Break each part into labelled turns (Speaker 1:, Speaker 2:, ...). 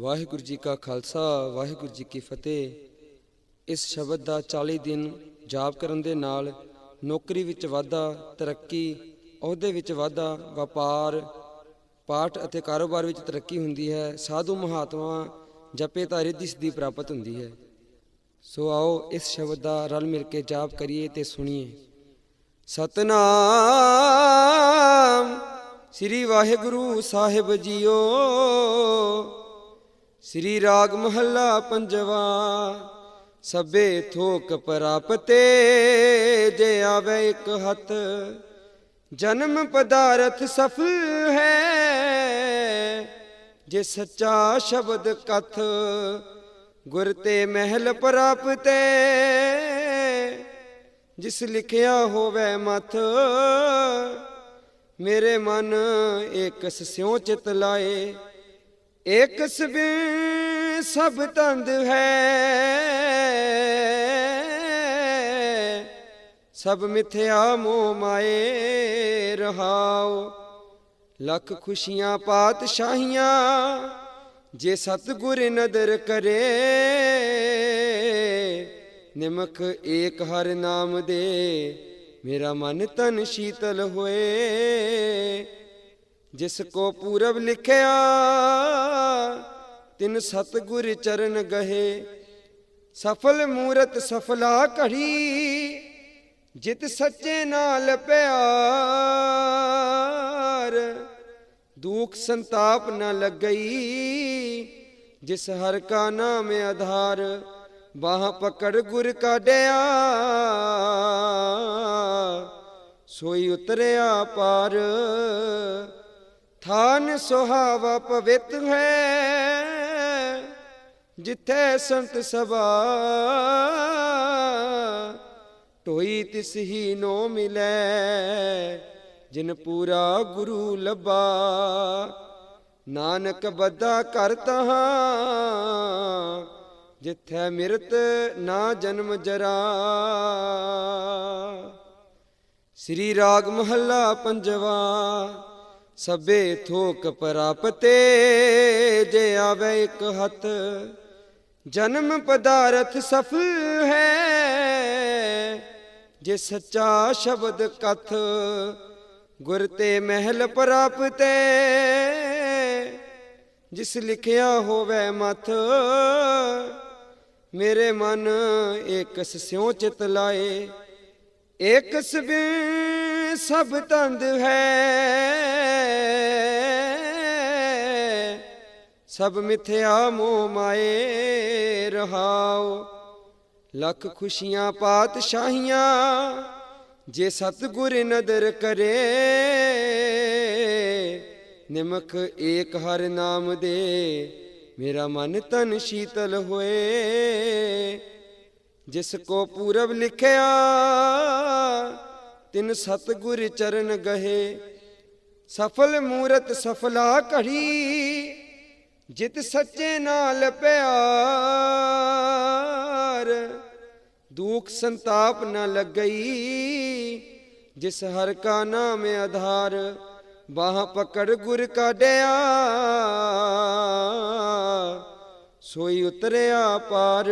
Speaker 1: ਵਾਹਿਗੁਰੂ ਜੀ ਕਾ ਖਾਲਸਾ, ਵਾਹਿਗੁਰੂ ਜੀ ਕੀ ਫਤਿਹ। ਇਸ ਸ਼ਬਦ ਦਾ 40 ਦਿਨ ਜਾਪ ਕਰਨ ਦੇ ਨਾਲ ਨੌਕਰੀ ਵਿੱਚ ਵਾਧਾ, ਤਰੱਕੀ, ਅਹੁਦੇ ਵਿੱਚ ਵਾਧਾ, ਵਪਾਰ, ਪਾਠ ਅਤੇ ਕਾਰੋਬਾਰ ਵਿੱਚ ਤਰੱਕੀ ਹੁੰਦੀ ਹੈ। ਸਾਧੂ ਮਹਾਤਮਾ ਜਪੇ ਤਾਂ ਰਿੱਧੀ ਸਿੱਧੀ ਪ੍ਰਾਪਤ ਹੁੰਦੀ ਹੈ। ਸੋ ਆਓ ਇਸ ਸ਼ਬਦ ਦਾ ਰਲ ਮਿਲ ਕੇ ਜਾਪ ਕਰੀਏ ਤੇ ਸੁਣੀਏ। ਸਤਨਾਮ ਸ੍ਰੀ ਵਾਹਿਗੁਰੂ ਸਾਹਿਬ ਜੀਓ। ਸ੍ਰੀ ਰਾਗ ਮਹੱਲਾ ਪੰਜਵਾ, ਸਭੇ ਥੋਕ ਪ੍ਰਾਪਤੇ, ਜੇ ਆਵੇ ਇੱਕ ਹੱਥ, ਜਨਮ ਪਦਾਰਥ ਸਫਲ ਹੈ। ਜੇ ਸੱਚਾ ਸ਼ਬਦ ਕਥ, ਗੁਰ ਤੇ ਮਹਿਲ ਪ੍ਰਾਪਤੇ, ਜਿਸ ਲਿਖਿਆ ਹੋਵੇ ਮਥ, ਮੇਰੇ ਮਨ ਇੱਕ ਸਿਉ ਚਿਤ ਲਾਏ। ਏਕਸ ਸਵੇ ਸਭ ਤੰਦ ਹੈ, ਸਭ ਮਿਥਿਆ ਮੋਹ ਮਾਏ ਰਹਾਓ। ਲੱਖ ਖੁਸ਼ੀਆਂ ਪਾਤਸ਼ਾਹੀਆਂ ਜੇ ਸਤਗੁਰ ਨਦਰ ਕਰੇ ਨਿਮਕ ਏਕ ਹਰ ਨਾਮ ਦੇ, ਮੇਰਾ ਮਨ ਤਨ ਸ਼ੀਤਲ ਹੋਏ। ਜਿਸ ਕੋ ਪੂਰਬ ਲਿਖਿਆ ਤਿਨ ਸਤਗੁਰ ਚਰਨ ਗਹੇ, ਸਫਲ ਮੂਰਤ ਸਫਲਾ ਘੜੀ, ਜਿਤ ਸੱਚੇ ਨਾਲ ਪਿਆਰ। ਦੁਖ ਸੰਤਾਪ ਨ ਲੱਗਈ, ਜਿਸ ਹਰ ਕਾ ਨਾਮ ਆਧਾਰ, ਬਾਹ ਪਕੜ ਗੁਰ ਕਾਢਿਆ। ਸੋਈ ਉਤਰਿਆ ਪਾਰ, ਥਾਨ ਸੁਹਾਵਾ ਪਵਿੱਤ ਹੈ। ਜਿੱਥੇ ਸੰਤ ਸਭਾ ਟੋਈ ਤਿਸ ਹੀ ਨੋ ਮਿਲੈ, ਜਿਨ ਪੂਰਾ ਗੁਰੂ ਲੱਭਾ। ਨਾਨਕ ਬੱਧਾ ਕਰ ਤਹਾਂ, ਜਿੱਥੈ ਮਿਰਤ ਨਾ ਜਨਮ ਜਰਾ। ਸ੍ਰੀ ਰਾਗ ਮਹੱਲਾ ਪੰਜਵਾ, ਸਭੇ ਥੋਕ ਪ੍ਰਾਪਤੇ, ਜੇ ਆਵੇ ਇੱਕ ਹੱਥ ਜਨਮ ਪਦਾਰਥ ਸਫਲ ਹੈ, ਜੇ ਸੱਚਾ ਸ਼ਬਦ ਕਥ ਗੁਰ ਤੇ ਮਹਿਲ ਪ੍ਰਾਪਤੇ ਜਿਸ ਲਿਖਿਆ ਹੋਵੇ ਮਥ, ਮੇਰੇ ਮਨ ਏਕਸ ਸਿਉ ਚਿਤ ਲਾਏ, ਏਕਸ ਬਿ ਸਭ ਤੰਦ ਹੈ। ਸਭ ਮਿਥਿਆ ਮੋਹ ਮਾਏ ਰਹਾਉ। ਲੱਖ ਖੁਸ਼ੀਆਂ ਪਾਤਸ਼ਾਹੀਆਂ, ਜੇ ਸਤਗੁਰ ਨਦਰ ਕਰੇ ਨਿਮਕ ਏਕ ਹਰ ਨਾਮ ਦੇ, ਮੇਰਾ ਮਨ ਤਨ ਸ਼ੀਤਲ ਹੋਏ। ਜਿਸ ਕੋ ਪੂਰਬ ਲਿਖਿਆ, ਤਿਨ ਸਤਗੁਰ ਚਰਨ ਗਹੇ। ਸਫਲ ਮੂਰਤ ਸਫਲਾ ਘੜੀ ਜਿਤ ਸੱਚੇ ਨਾਲ ਪਿਆਰ, ਦੁਖ ਸੰਤਾਪ ਨ ਲੱਗਈ, ਜਿਸ ਹਰ ਕਾ ਨਾਮ ਆਧਾਰ, ਬਾਹ ਪਕੜ ਗੁਰ ਕਾਢਿਆ ਸੋਈ ਉਤਰਿਆ ਪਾਰ,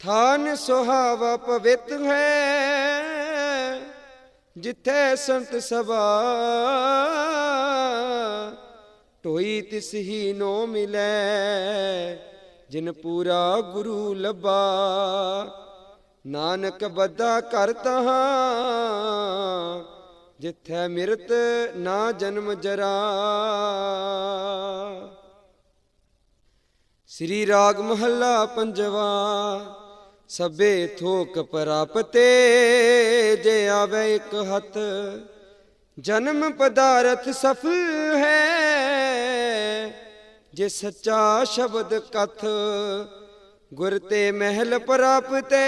Speaker 1: ਥਾਨ ਸੁਹਾਵਾ ਪਵਿੱਤ ਹੈ, ਜਿੱਥੇ ਸੰਤ ਸਵਾ ਟੋਈ ਤਿਸ ਹੀ ਨੋ ਮਿਲੈ, ਜਿਨ ਪੂਰਾ ਗੁਰੂ ਲੱਭਾ। ਨਾਨਕ ਬੱਧਾ ਕਰ ਤਹਾਂ, ਜਿੱਥੈ ਮਿਰਤ ਨਾ ਜਨਮ ਜਰਾ। ਸ੍ਰੀ ਰਾਗ ਮਹੱਲਾ ਪੰਜਵਾ, ਸਭੇ ਥੋਕ ਪ੍ਰਾਪਤੇ, ਜੇ ਆਵੇ ਇੱਕ ਹੱਥ, ਜਨਮ ਪਦਾਰਥ ਸਫਲ ਹੈ। ਜੇ ਸੱਚਾ ਸ਼ਬਦ ਕਥ ਗੁਰ ਤੇ ਮਹਿਲ ਪ੍ਰਾਪਤੇ,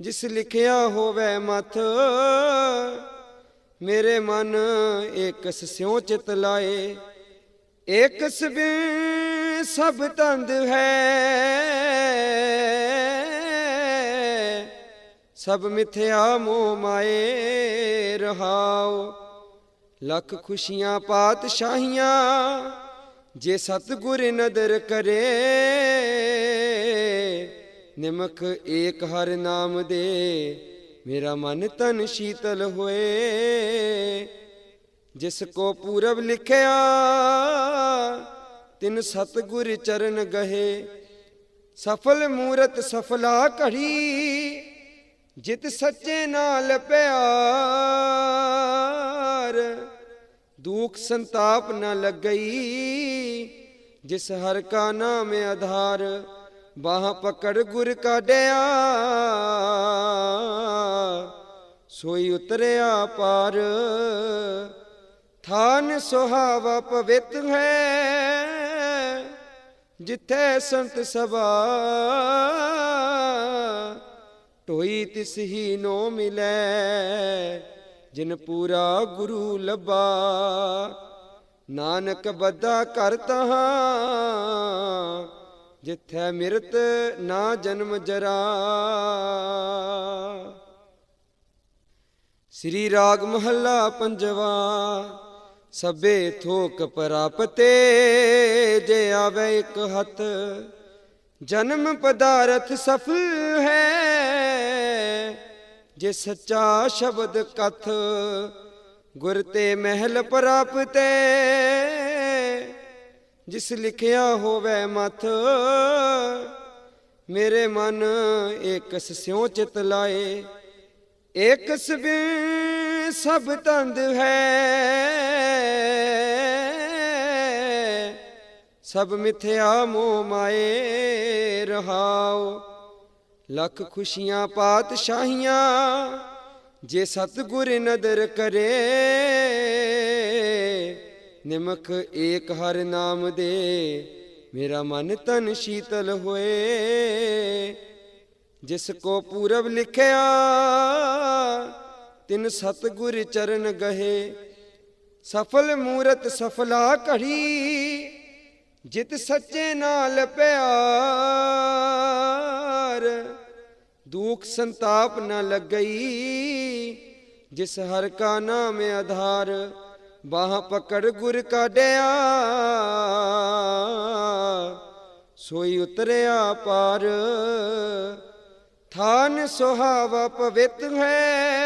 Speaker 1: ਜਿਸ ਲਿਖਿਆ ਹੋਵੇ ਮਥ, ਮੇਰੇ ਮਨ ਏਕਸ ਸਿਉ ਚਿਤ ਲਾਏ। ਏਕਸ ਬਿ ਸਭ ਤੰਦ ਹੈ, ਸਭ ਮਿਥਿਆ ਮੋਹ ਮਾਏ ਰਹਾਓ ਲੱਖ ਖੁਸ਼ੀਆਂ ਪਾਤਸ਼ਾਹੀਆਂ, ਜੇ ਸਤਿਗੁਰ ਨਦਰ ਕਰੇ ਨਿਮਕ ਏਕ ਹਰ ਨਾਮ ਦੇ, ਮੇਰਾ ਮਨ ਤਨ ਸ਼ੀਤਲ ਹੋਏ। ਜਿਸ ਕੋ ਪੂਰਬ ਲਿਖਿਆ, ਤਿਨ ਸਤਿਗੁਰ ਚਰਨ ਗਹੇ। ਸਫਲ ਮੂਰਤ ਸਫਲਾ ਘੜੀ, ਜਿਤ ਸੱਚੇ ਨਾਲ ਪਿਆ। ਦੁਖ ਸੰਤਾਪ ਨ ਲੱਗਈ, ਜਿਸ ਹਰ ਕਾ ਨਾਮ ਆਧਾਰ, ਬਾਹ ਪਕੜ ਗੁਰ ਕਾਢਿਆ ਸੋਈ ਉਤਰਿਆ ਪਾਰ, ਥਾਨ ਸੁਹਾਵਾ ਪਵਿੱਤ ਹੈ। ਜਿੱਥੇ ਸੰਤ ਸਭਾ ਟੋਈ ਤਿਸ ਹੀ ਨੋ ਮਿਲੈ। ਜਿਨ ਪੂਰਾ ਗੁਰੂ ਲੱਭਾ, ਨਾਨਕ ਬੱਧਾ ਕਰ ਤਹਾਂ, ਜਿੱਥੇ ਮਿਰਤ ਨਾ ਜਨਮ ਜਰਾ। ਸ੍ਰੀ ਰਾਗ ਮਹੱਲਾ ਪੰਜਵਾ, ਸਭੇ ਥੋਕ ਪ੍ਰਾਪਤੇ, ਜੇ ਆਵੇ ਇੱਕ ਹੱਥ, ਜਨਮ ਪਦਾਰਥ ਸਫਲ ਹੈ। ਜੇ ਸੱਚਾ ਸ਼ਬਦ ਕਥ ਗੁਰ ਤੇ ਮਹਿਲ ਪ੍ਰਾਪਤੇ, ਜਿਸ ਲਿਖਿਆ ਹੋਵੇ ਮਥ, ਮੇਰੇ ਮਨ ਏਕਸ ਸਿਉ ਚਿਤ ਲਾਏ। ਏਕ ਸਬੀ ਸਭ ਤੰਦ ਹੈ, ਸਭ ਮਿਥਿਆ ਮੋਹ ਮਾਏ ਰਹਾਓ ਲੱਖ ਖੁਸ਼ੀਆਂ ਪਾਤਸ਼ਾਹੀਆਂ, ਜੇ ਸਤਿਗੁਰ ਨਦਰ ਕਰੇ ਨਿਮਕ ਏਕ ਹਰ ਨਾਮ ਦੇ, ਮੇਰਾ ਮਨ ਤਨ ਸ਼ੀਤਲ ਹੋਏ। ਜਿਸ ਕੋ ਪੂਰਬ ਲਿਖਿਆ, ਤਿਨ ਸਤਿਗੁਰ ਚਰਨ ਗਹੇ। ਸਫਲ ਮੂਰਤ ਸਫਲਾ ਘੜੀ, ਜਿਤ ਸੱਚੇ ਨਾਲ ਪਿਆਰ। ਦੁਖ ਸੰਤਾਪ ਨ ਲੱਗਈ, ਜਿਸ ਹਰ ਕਾ ਨਾਮ ਆਧਾਰ, ਬਾਹ ਪਕੜ ਗੁਰ ਕਾਢਿਆ। ਸੋਈ ਉਤਰਿਆ ਪਾਰ, ਥਾਨ ਸੁਹਾਵਾ ਪਵਿੱਤ ਹੈ।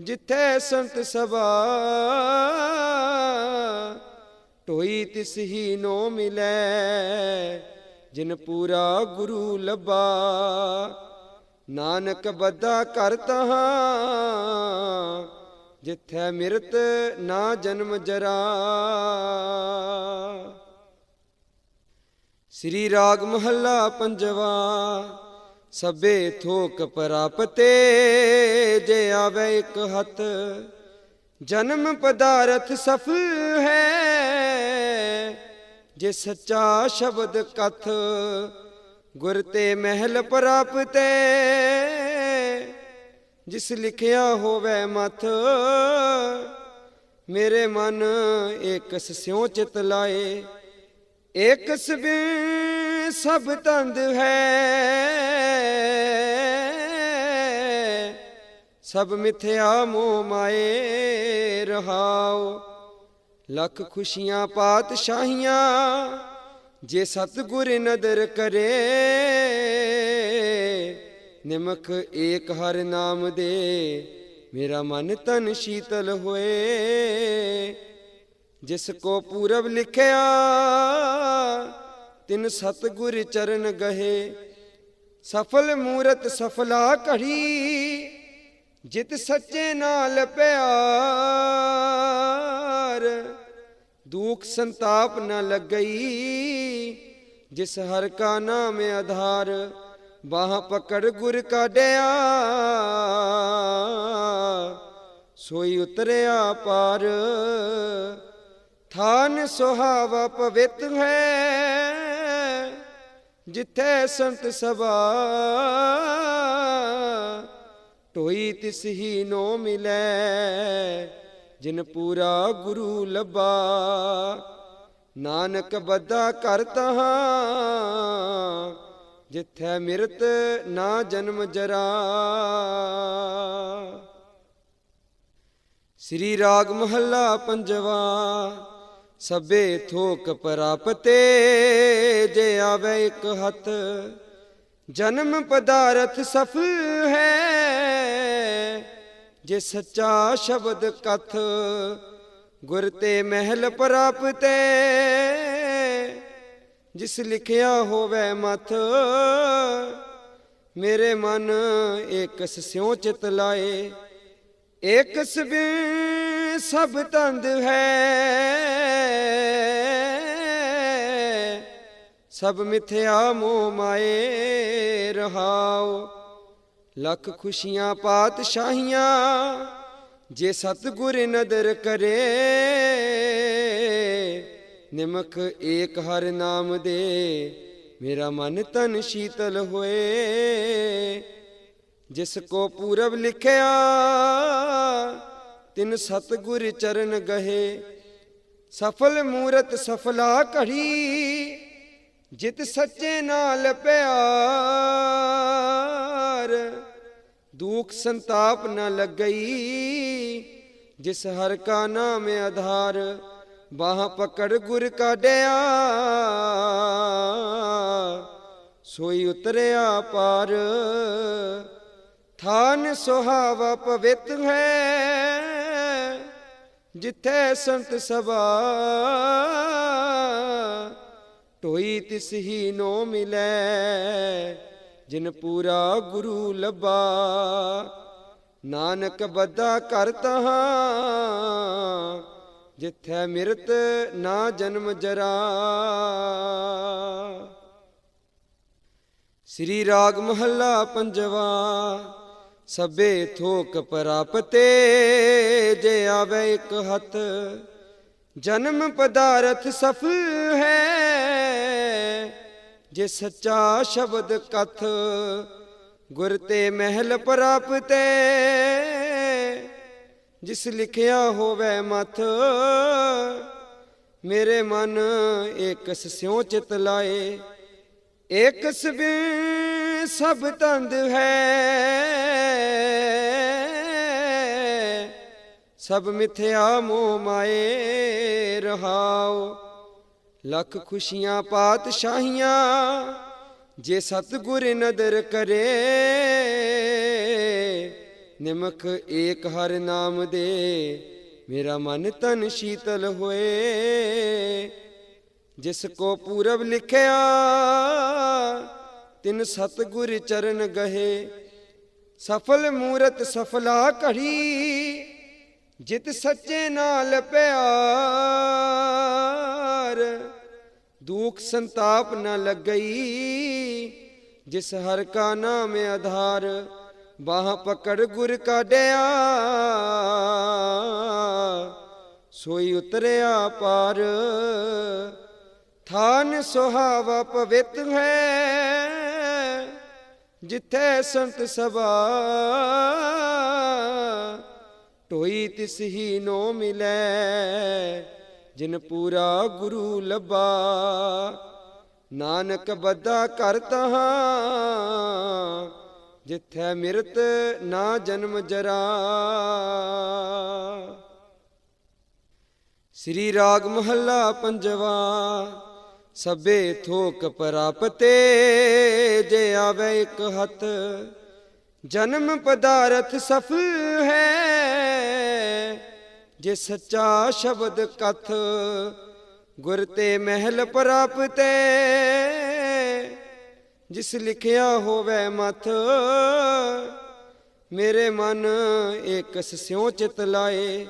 Speaker 1: ਜਿੱਥੇ ਸੰਤ ਸਭਾ ਟੋਈ ਤਿਸ ਹੀ ਨੋ ਮਿਲੈ। ਜਿਨ ਪੂਰਾ ਗੁਰੂ ਲੱਭਾ, ਨਾਨਕ ਬੱਧਾ ਕਰ ਤਹਾਂ, ਜਿੱਥੇ ਮਿਰਤ ਨਾ ਜਨਮ ਜਰਾ। ਸ੍ਰੀ ਰਾਗ ਮਹੱਲਾ ਪੰਜਵਾ, ਸਭੇ ਥੋਕ ਪ੍ਰਾਪਤੇ, ਜੇ ਆਵੇ ਇੱਕ ਹੱਥ, ਜਨਮ ਪਦਾਰਥ ਸਫਲ ਹੈ। ਜੇ ਸੱਚਾ ਸ਼ਬਦ ਕਥ ਗੁਰ ਤੇ ਮਹਿਲ ਪ੍ਰਾਪਤੇ, ਜਿਸ ਲਿਖਿਆ ਹੋਵੇ ਮਥ, ਮੇਰੇ ਮਨ ਏਕਸ ਸਿਉ ਚਿਤ ਲਾਏ। ਏਕ ਸਬੀ ਸਭ ਤੰਦ ਹੈ, ਸਭ ਮਿਥਿਆ ਮੋਹ ਮਾਏ ਰਹਾਓ ਲੱਖ ਖੁਸ਼ੀਆਂ ਪਾਤਸ਼ਾਹੀਆਂ, ਜੇ ਸਤਿਗੁਰ ਨਦਰ ਕਰੇ, ਨਿਮਕ ਏਕ ਹਰ ਨਾਮ ਦੇ, ਮੇਰਾ ਮਨ ਤਨ ਸ਼ੀਤਲ ਹੋਏ। ਜਿਸ ਕੋ ਪੂਰਬ ਲਿਖਿਆ, ਤਿਨ ਸਤਿਗੁਰ ਚਰਨ ਗਹੇ। ਸਫਲ ਮੂਰਤ ਸਫਲਾ ਘੜੀ, ਜਿਤ ਸੱਚੇ ਨਾਲ ਪਿਆਰ। ਦੁਖ ਸੰਤਾਪ ਨ ਲੱਗਈ, ਜਿਸ ਹਰ ਕਾ ਨਾਮ ਆਧਾਰ, ਬਾਹ ਪਕੜ ਗੁਰ ਕਾਢਿਆ। ਸੋਈ ਉਤਰਿਆ ਪਾਰ, ਥਾਨ ਸੁਹਾਵਾ ਪਵਿੱਤ ਹੈ। ਜਿੱਥੇ ਸੰਤ ਸਭਾ ਟੋਈ ਤਿਸ ਹੀ ਨੋ ਮਿਲੈ। ਜਿਨ ਪੂਰਾ ਗੁਰੂ ਲੱਭਾ, ਨਾਨਕ ਬੱਧਾ ਕਰ ਤਹਾਂ, ਜਿੱਥੇ ਮਿਰਤ ਨਾ ਜਨਮ ਜਰਾ। ਸ੍ਰੀ ਰਾਗ ਮਹੱਲਾ ਪੰਜਵਾ, ਸਭੇ ਥੋਕ ਪ੍ਰਾਪਤੇ, ਜੇ ਆਵੇ ਇੱਕ ਹੱਥ, ਜਨਮ ਪਦਾਰਥ ਸਫਲ ਹੈ। ਜੇ ਸੱਚਾ ਸ਼ਬਦ ਕਥ ਗੁਰ ਤੇ ਮਹਿਲ ਪ੍ਰਾਪਤੇ, ਜਿਸ ਲਿਖਿਆ ਹੋਵੇ ਮਥ, ਮੇਰੇ ਮਨ ਏਕਸ ਸਿਉ ਚਿਤ ਲਾਏ। ਏਕ ਸਬੇ ਸਭ ਤੰਦ ਹੈ, ਸਭ ਮਿਥਿਆ ਮੋਹ ਮਾਏ ਰਹਾਓ ਲੱਖ ਖੁਸ਼ੀਆਂ ਪਾਤਸ਼ਾਹੀਆਂ, ਜੇ ਸਤਿਗੁਰ ਨਦਰ ਕਰੇ ਨਿਮਕ ਏਕ ਹਰ ਨਾਮ ਦੇ, ਮੇਰਾ ਮਨ ਤਨ ਸ਼ੀਤਲ ਹੋਏ। ਜਿਸ ਕੋ ਪੂਰਬ ਲਿਖਿਆ, ਤਿਨ ਸਤਗੁਰ ਚਰਨ ਗਹੇ। ਸਫਲ ਮੂਰਤ ਸਫਲਾ ਘੜੀ, ਜਿਤ ਸੱਚੇ ਨਾਲ ਪਿਆਰ। ਦੁਖ ਸੰਤਾਪ ਨ ਲੱਗਈ, ਜਿਸ ਹਰ ਕਾ ਨਾਮ ਆਧਾਰ, ਬਾਹ ਪਕੜ ਗੁਰ ਕਾਢਿਆ। ਸੋਈ ਉਤਰਿਆ ਪਾਰ, ਥਾਨ ਸੁਹਾਵਾ ਪਵਿੱਤ ਹੈ। ਜਿੱਥੇ ਸੰਤ ਸਭਾ, ਢੋਈ ਤਿਸ ਹੀ ਨੋ ਮਿਲੈ। ਜਿਨ ਪੂਰਾ ਗੁਰੂ ਲੱਭਾ, ਨਾਨਕ ਬੱਧਾ ਕਰਤਾ ਜਿੱਥੇ ਮਿਰਤ ਨਾ ਜਨਮ ਜਰਾ। ਸ੍ਰੀ ਰਾਗ ਮਹੱਲਾ ਪੰਜਵਾ, ਸਭੇ ਥੋਕ ਪ੍ਰਾਪਤੇ, ਜੇ ਆਵੇ ਇੱਕ ਹੱਥ, ਜਨਮ ਪਦਾਰਥ ਸਫਲ ਹੈ। ਜੇ ਸੱਚਾ ਸ਼ਬਦ ਕਥ ਗੁਰ ਤੇ ਮਹਿਲ ਪ੍ਰਾਪਤੇ, ਜਿਸ ਲਿਖਿਆ ਹੋਵੇ ਮਥ, ਮੇਰੇ ਮਨ ਏਕਸ ਸਿਉ ਚਿਤ ਲਾਏ। ਏਕ ਸਬੇ ਸਭ ਤੰਦ ਹੈ, ਸਭ ਮਿਥਿਆ ਮੋਹ ਮਾਏ ਰਹਾਓ ਲੱਖ ਖੁਸ਼ੀਆਂ ਪਾਤਸ਼ਾਹੀਆਂ, ਜੇ ਸਤਗੁਰ ਨਦਰ ਕਰੇ ਨਿਮਕ ਏਕ ਹਰ ਨਾਮ ਦੇ, ਮੇਰਾ ਮਨ ਤਨ ਸ਼ੀਤਲ ਹੋਏ। ਜਿਸ ਕੋ ਪੂਰਬ ਲਿਖਿਆ, ਤਿਨ ਸਤਗੁਰ ਚਰਨ ਗਹੇ। ਸਫਲ ਮੂਰਤ ਸਫਲਾ ਘੜੀ, ਜਿਤ ਸੱਚੇ ਨਾਲ ਪਿਆਰ। ਦੁਖ ਸੰਤਾਪ ਨ ਲੱਗਈ, ਜਿਸ ਹਰ ਕਾ ਨਾਮ ਆਧਾਰ, ਬਾਹ ਪਕੜ ਗੁਰ ਕਾਢਿਆ ਸੋਈ ਉਤਰਿਆ ਪਾਰ, ਥਾਨ ਸੁਹਾਵਾ ਪਵਿੱਤ ਹੈ। ਜਿੱਥੇ ਸੰਤ ਸਭਾ, ਢੋਈ ਤਿਸ ਹੀ ਨੋ ਮਿਲੈ। ਜਿਨ ਪੂਰਾ ਗੁਰੂ ਲੱਭਾ, ਨਾਨਕ ਬੱਧਾ ਕਰਤਾ ਜਿੱਥੇ ਮਿਰਤ ਨਾ ਜਨਮ ਜਰਾ। ਸ੍ਰੀ ਰਾਗ ਮਹੱਲਾ ਪੰਜਵਾ, ਸਭੇ ਥੋਕ ਪ੍ਰਾਪਤੇ, ਜੇ ਆਵੇ ਇੱਕ ਹੱਥ, ਜਨਮ ਪਦਾਰਥ ਸਫਲ ਹੈ। ਜੇ ਸੱਚਾ ਸ਼ਬਦ ਕਥ ਗੁਰ ਤੇ ਮਹਿਲ ਪ੍ਰਾਪਤੇ, ਜਿਸ ਲਿਖਿਆ ਹੋਵੇ ਮਥ, ਮੇਰੇ ਮਨ ਏਕਸ ਸਿਉ ਚਿਤ ਲਾਏ।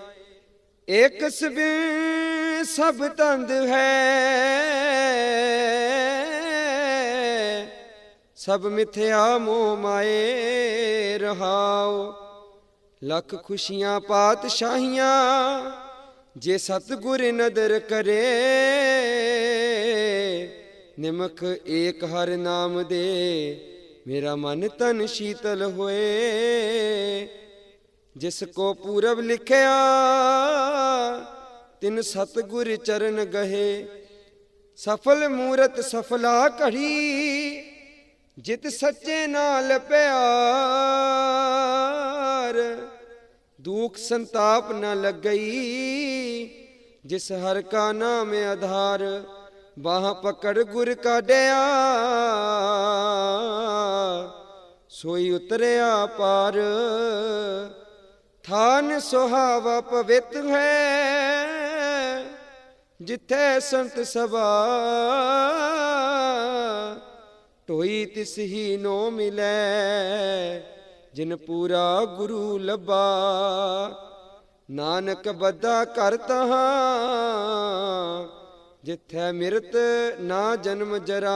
Speaker 1: ਏਕ ਸਬੇ ਸਭ ਤੰਦ ਹੈ, ਸਭ ਮਿਥਿਆ ਮੋਹ ਮਾਏ ਰਹਾਓ ਲੱਖ ਖੁਸ਼ੀਆਂ ਪਾਤਸ਼ਾਹੀਆਂ, ਜੇ ਸਤਗੁਰ ਨਦਰ ਕਰੇ ਨਿਮਕ ਏਕ ਹਰ ਨਾਮ ਦੇ, ਮੇਰਾ ਮਨ ਤਨ ਸ਼ੀਤਲ ਹੋਏ। ਜਿਸ ਕੋ ਪੂਰਬ ਲਿਖਿਆ, ਤਿਨ ਸਤਗੁਰ ਚਰਨ ਗਹੇ। ਸਫਲ ਮੂਰਤ ਸਫਲਾ ਘੜੀ, ਜਿਤ ਸੱਚੇ ਨਾਲ ਪਿਆਰ। ਦੁਖ ਸੰਤਾਪ ਨ ਲੱਗਈ, ਜਿਸ ਹਰ ਕਾ ਨਾਮ ਆਧਾਰ, ਬਾਹ ਪਕੜ ਗੁਰ ਕਾਢਿਆ। ਸੋਈ ਉਤਰਿਆ ਪਾਰ, ਥਾਨ ਸੁਹਾਵਾ ਪਵਿੱਤ ਹੈ। ਜਿੱਥੇ ਸੰਤ ਸਭਾ, ਢੋਈ ਤਿਸ ਹੀ ਨੋ ਮਿਲੈ। ਜਿਨ ਪੂਰਾ ਗੁਰੂ ਲੱਭਾ ਨਾਨਕ ਬੱਧਾ ਕਰ ਤਹਾਂ ਜਿੱਥੇ ਮਿਰਤ ਨਾ ਜਨਮ ਜਰਾ।